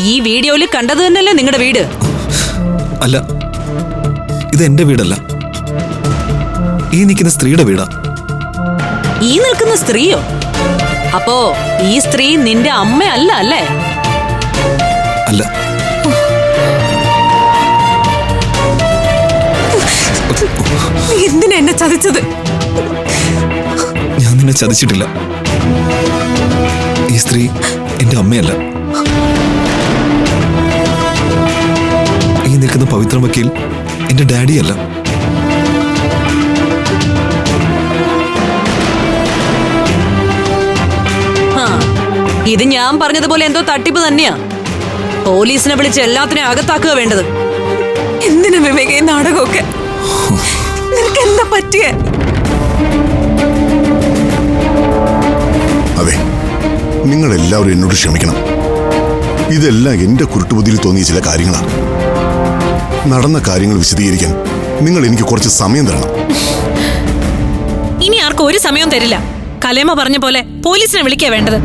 ഈ വീഡിയോയിൽ കണ്ടത് തന്നെയല്ലേ നിങ്ങളുടെ വീട്? അല്ല ഇത് എന്റെ വീടല്ല. ഈ നിൽക്കുന്ന സ്ത്രീയുടെ വീടാ. ഈ നിൽക്കുന്ന സ്ത്രീയോ? അപ്പോ ഈ സ്ത്രീ നിന്റെ അമ്മയല്ല അല്ലേ? അല്ല. നീ എന്തിനാ എന്നെ ചതിച്ചത്? ഞാൻ നിന്നെ ചതിച്ചിട്ടില്ല. ഈ സ്ത്രീ എന്റെ അമ്മയല്ല. നിൽക്കുന്ന പവിത്ര വക്കീൽ എന്റെ ഡാഡിയല്ല ഇത് ഞാൻ പറഞ്ഞതുപോലെ എന്തോ തട്ടിപ്പ് തന്നെയാ. പോലീസിനെ വിളിച്ച് എല്ലാത്തിനെയും അകത്താക്കുക വേണ്ടത്. എന്തിനു വിവേക ഈ നാടകമൊക്കെ? നിനക്ക് എന്താ പറ്റിയ? അതെ നിങ്ങൾ എല്ലാവരും എന്നോട് ക്ഷമിക്കണം. ഇതെല്ലാം എന്റെ കുരുട്ടുബുദ്ധിയിൽ തോന്നിയ ചില കാര്യങ്ങളാണ്. നടന്ന കാര്യങ്ങൾ വിശദീകരിക്കാൻ നിങ്ങൾ എനിക്ക് കുറച്ച് സമയം തരണം. ഇനി ആർക്കും ഒരു സമയവും തരില്ല. കലേമ പറഞ്ഞ പോലെ പോലീസിനെ വിളിക്കാ വേണ്ടത്.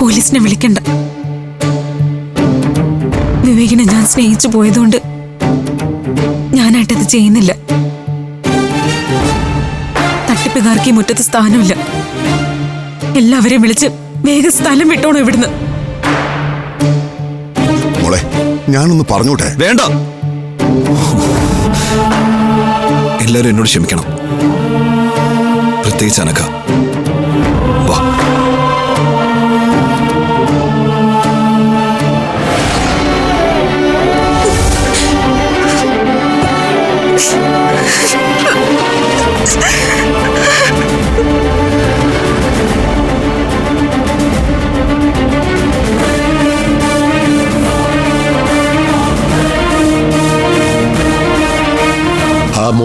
പോലീസിനെ വിളിക്കണ്ട. വിവേകിനെ ഞാൻ സ്നേഹിച്ചു പോയതുകൊണ്ട് ഞാനായിട്ടത് ചെയ്യുന്നില്ല. തട്ടിപ്പുകാർക്ക് ഈ മുറ്റത്ത് സ്ഥാനമില്ല. എല്ലാവരെയും വിളിച്ച് വേഗം സ്ഥലം വിട്ടോണോ ഇവിടുന്ന്. മോളെ ഞാനൊന്ന് പറഞ്ഞോട്ടെ? വേണ്ട. എല്ലാവരും എന്നോട് ക്ഷമിക്കണം. പ്രത്യേകിച്ച് അനക്ക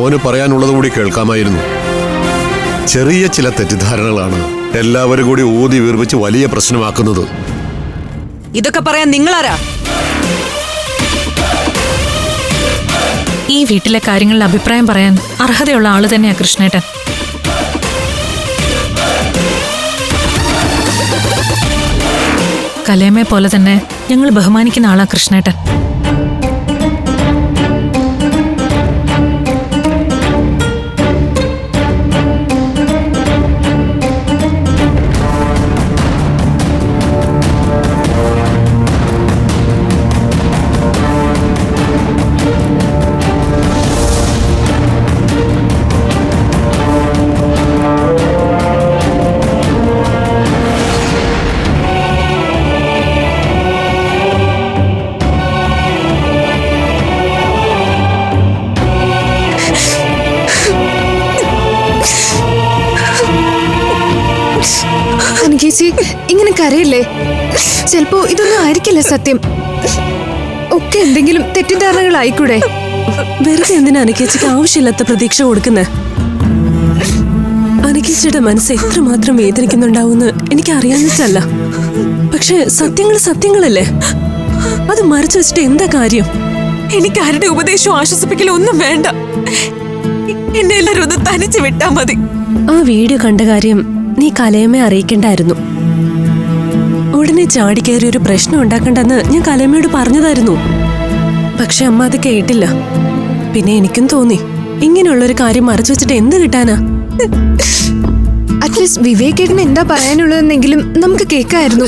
മോന് പറയാനുള്ളത് കൂടി കേൾക്കാമായിരുന്നു. ചെറിയ ചില തെറ്റിദ്ധാരണകളാണ് എല്ലാവരും കൂടി ഊതി വീർപ്പിച്ച് വലിയ പ്രശ്നമാക്കുന്നത്. ഇതൊക്കെ പറയാൻ നിങ്ങളാരാ? ഈ വീട്ടിലെ കാര്യങ്ങളിൽ അഭിപ്രായം പറയാൻ അർഹതയുള്ള ആൾ തന്നെയാ കൃഷ്ണേട്ടൻ. കലേമയെ പോലെ തന്നെ ഞങ്ങൾ ബഹുമാനിക്കുന്ന ആളാ കൃഷ്ണേട്ടൻ. അനുകേച്ചി ഇങ്ങനെ കരയല്ലേ? ചിലപ്പോ ഇതൊന്നും ആയിരിക്കില്ല സത്യം. ഒക്കെ എന്തെങ്കിലും തെറ്റിദ്ധാരണകളായിക്കൂടെ? വെറുതെ എന്തിനാ അനക്കേച്ചിക്ക് ആവശ്യമില്ലാത്ത പ്രതീക്ഷ കൊടുക്കുന്നത് അനുകേച്ചിയുടെ മനസ്സ് എത്രമാത്രം വേദനിക്കുന്നുണ്ടാവുമെന്ന് എനിക്ക് അറിയാഞ്ഞിട്ടല്ല പക്ഷെ സത്യങ്ങൾ സത്യങ്ങളല്ലേ? അത് മറച്ചു വെച്ചിട്ട് എന്താ കാര്യം? എനിക്ക് ആരുടെ ഉപദേശവും ആശ്വസിപ്പിക്കലോ ഒന്നും വേണ്ട. എന്നെ എല്ലാരും ഒന്ന് തനിച്ച് വിട്ടാ മതി. ആ വീഡിയോ കണ്ട കാര്യം നീ കലയമ്മയെ അറിയിക്കണ്ടായിരുന്നു. ഉടനെ ചാടിക്കയറി ഒരു പ്രശ്നം ഉണ്ടാക്കണ്ടെന്ന് ഞാൻ കലയമ്മയോട് പറഞ്ഞതായിരുന്നു. പക്ഷെ അമ്മ അത് കേട്ടില്ല. പിന്നെ എനിക്കും തോന്നി. ഇങ്ങനെയുള്ളൊരു കാര്യം മറച്ചു വെച്ചിട്ട് എന്ത് കിട്ടാനാ? അറ്റ്ലീസ്റ്റ് വിവേകേട്ടന് എന്താ പറയാനുള്ളതെന്നെങ്കിലും നമുക്ക് കേൾക്കായിരുന്നു.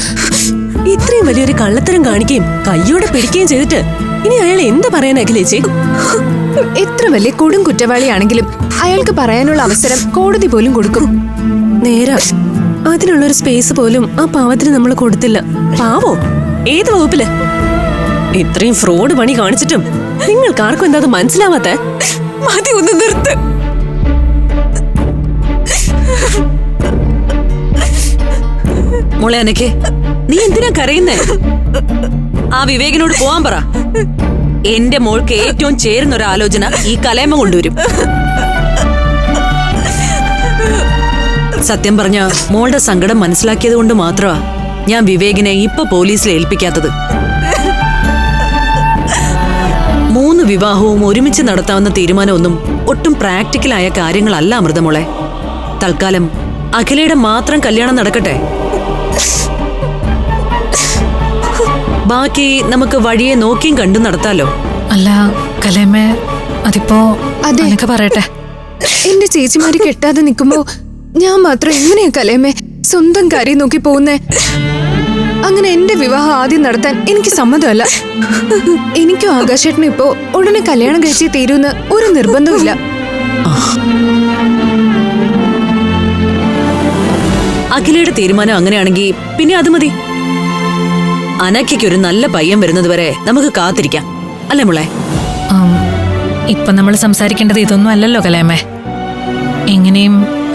ഇത്രയും വലിയൊരു കള്ളത്തരം കാണിക്കുകയും കയ്യോടെ പിടിക്കുകയും ചെയ്തിട്ട് ഇനി അയാൾ എന്ത് പറയാൻ അഖിലേച്ചി? എത്ര വലിയ കൊടും കുറ്റവാളിയാണെങ്കിലും അയാൾക്ക് പറയാനുള്ള അവസരം കോടതി പോലും കൊടുക്കും. നേരാ. അതിനുള്ളൊരു സ്പേസ് പോലും ആ പാവത്തിന് നമ്മൾ കൊടുത്തില്ല. പാവോ? ഏത് വകുപ്പിൽ? ഇത്രയും ഫ്രോഡ് പണി കാണിച്ചിട്ടും നിങ്ങൾക്ക് ആർക്കും എന്താ മനസ്സിലാവാത്ത? മതി ഒന്ന് നിർത്ത്. മോളെ അനക്കെ നീ എന്തിനാ കരയുന്നേ? ആ വിവേകിനോട് പോവാൻ പറ. എന്റെ മോൾക്ക് ഏറ്റവും ചേരുന്ന ഒരു ആലോചന ഈ കലേമ കൊണ്ടുവരും. സത്യം പറഞ്ഞ മോളുടെ സങ്കടം മനസ്സിലാക്കിയത് കൊണ്ട് മാത്രമാ ഞാൻ വിവേകിനെ ഇപ്പൊ പോലീസിൽ ഏൽപ്പിക്കാത്തത്. മൂന്ന് വിവാഹവും ഒരുമിച്ച് നടത്താവുന്ന തീരുമാനമൊന്നും ഒട്ടും പ്രാക്ടിക്കലായ കാര്യങ്ങളല്ല അമൃതമോളെ. തൽക്കാലം അഖിലയുടെ മാത്രം കല്യാണം നടക്കട്ടെ. ബാക്കി നമുക്ക് വഴിയെ നോക്കിയും കണ്ടു നടത്താലോ? അല്ല കലേമേ അതിപ്പോ അതെ. അനക്ക പറയട്ടെ. എന്റെ ചേച്ചിമാര് കെട്ടാതെ നിൽക്കുമ്പോ ഞാൻ മാത്രം എങ്ങനെയാ കലയമേ? സ്വന്തം കാര്യം നോക്കി പോകുന്നേ? അങ്ങനെ എന്റെ വിവാഹം ആദ്യം നടത്താൻ എനിക്ക് സമ്മതമല്ല. എനിക്കും ആകാശേട്ടനും ഇപ്പോ ഉടനെ കല്യാണം കഴിച്ചേ തീരുന്ന് ഒരു നിർബന്ധമില്ല അഖിലയുടെ തീരുമാനം അങ്ങനെയാണെങ്കിൽ പിന്നെ അത് മതി. അനക്കയ്ക്ക് ഒരു നല്ല പയ്യൻ വരുന്നത് വരെ നമുക്ക് കാത്തിരിക്കാം. അല്ലേ മുളെ? ആം, ഇപ്പൊ നമ്മൾ സംസാരിക്കേണ്ടത് ഇതൊന്നും അല്ലല്ലോ കലേമേ എങ്ങനെയും